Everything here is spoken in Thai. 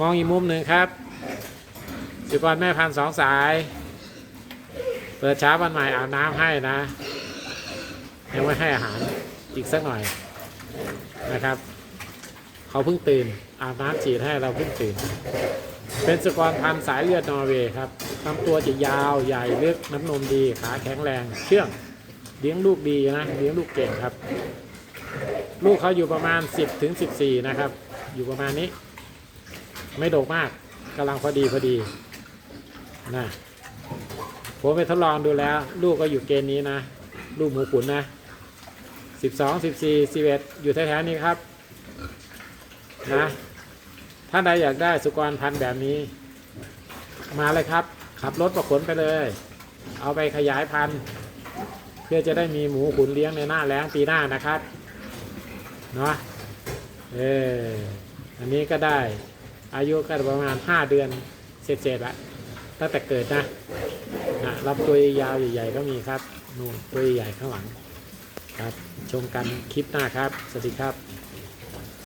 มองอีกมุมหนึ่งครับสุกรแม่พันสองสาย เปิดเช้าวันใหม่อาบน้ำให้นะ ยังไม่ให้อาหารอีกสักหน่อยนะครับ เขาเพิ่งตื่น อาบน้ำฉีดให้เราเพิ่งตื่น เป็นสุกรพันสายเลือดนอร์เวย์ครับลำตัวจะยาวใหญ่ลึกน้ำนมดีขาแข็งแรงเชื่องเลี้ยงลูกดีนะเลี้ยงลูกเก่งครับ ลูกเขาอยู่ประมาณ 10ถึง14 นะครับ อยู่ประมาณนี้ ไม่โดกมากกำลังพอดีพอดีนะผมไปทดลองดูแล้ว ลูกก็อยู่เกณฑ์นี้นะ ลูกหมูขุนนะ12 14 11อยู่แถวๆนี้ครับนะถ้าใดอยากได้สุกรพันธุ์แบบนี้ มาเลยครับ ขับรถประขนไปเลย เอาไปขยายพันธุ์ เพื่อจะได้มีหมูขุนเลี้ยงในหน้าแล้งปีหน้านะครับเนาะเอออันนี้ก็ได้ อายุก็ประมาณ 5 เดือนเสร็จๆละตั้งแต่เกิดนะนะรับตัวยาวใหญ่ๆก็มีครับนู่นตัวใหญ่ข้างหลังครับ ชมกันคลิปหน้าครับ สวัสดีครับ